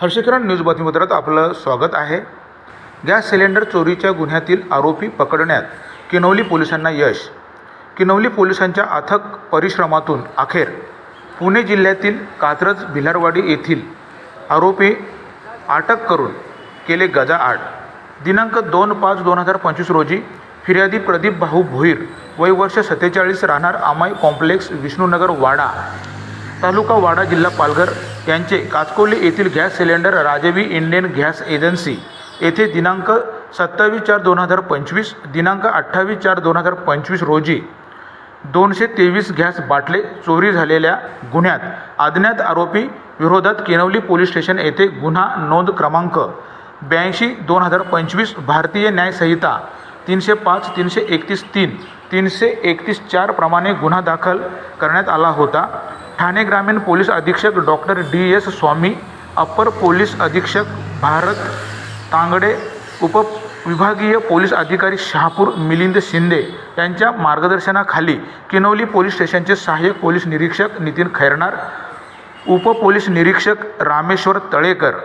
हर्षकिरण news बातमीपत्रात आपलं स्वागत आहे. गॅस सिलेंडर चोरीच्या गुन्ह्यातील आरोपी पकडण्यात किनवली पोलिसांना यश. किनवली पोलिसांच्या अथक परिश्रमातून अखेर पुणे जिल्ह्यातील कात्रज भिलारवाडी येथील आरोपी अटक करून केले गजा आड दिनांक दोन पाच दोन हजार पंचवीस रोजी फिर्यादी प्रदीप भाऊ भोईर वय वर्ष सत्तेचाळीस राहणार आमाय कॉम्प्लेक्स विष्णुनगर वाडा तालुका वाडा जिल्हा पालघर यांचे काचकोली येथील gas cylinder Rajvi Indian gas agency येथे दिनांक सत्तावीस चार दोन हजार पंचवीस दिनांक अठ्ठावीस चार दोन हजार पंचवीस रोजी दोनशे तेवीस गॅस बाटले चोरी झालेल्या गुन्ह्यात अज्ञात आरोपी विरोधात केनवली पोलीस स्टेशन येथे गुन्हा नोंद क्रमांक ब्याऐंशी दोन हजार पंचवीस भारतीय न्यायसंहिता तीनशे पाच तीनशे एकतीस तीन तीनशे एकतीस चार प्रमाणे गुन्हा दाखल करण्यात आला होता. ठाणे ग्रामीण पोलीस अधीक्षक doctor D S Swami upper police अधीक्षक भारत तांगडे उपविभागीय पोलीस अधिकारी शहापूर मिलिंद शिंदे यांच्या मार्गदर्शनाखाली किनवली पोलीस स्टेशनचे सहाय्यक पोलीस निरीक्षक नितीन खैरनार उपपोलीस निरीक्षक रामेश्वर तळेकर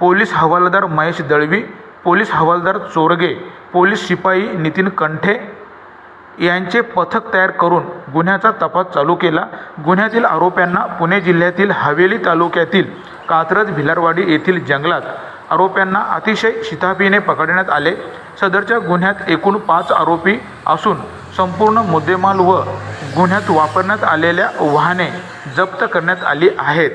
पोलीस हवालदार महेश दळवी पोलीस हवालदार चोरगे पोलीस शिपाई नितीन कंठे यांचे पथक तयार करून गुन्ह्याचा तपास चालू केला. गुन्ह्यातील आरोप्यांना पुणे जिल्ह्यातील हवेली तालुक्यातील कात्रज भिलारवाडी येथील जंगलात आरोप्यांना अतिशय शिताफीने पकडण्यात आले. सदरच्या गुन्ह्यात एकूण पाच आरोपी असून संपूर्ण मुद्देमाल व गुन्ह्यात वापरण्यात आलेल्या वाहने जप्त करण्यात आली आहेत.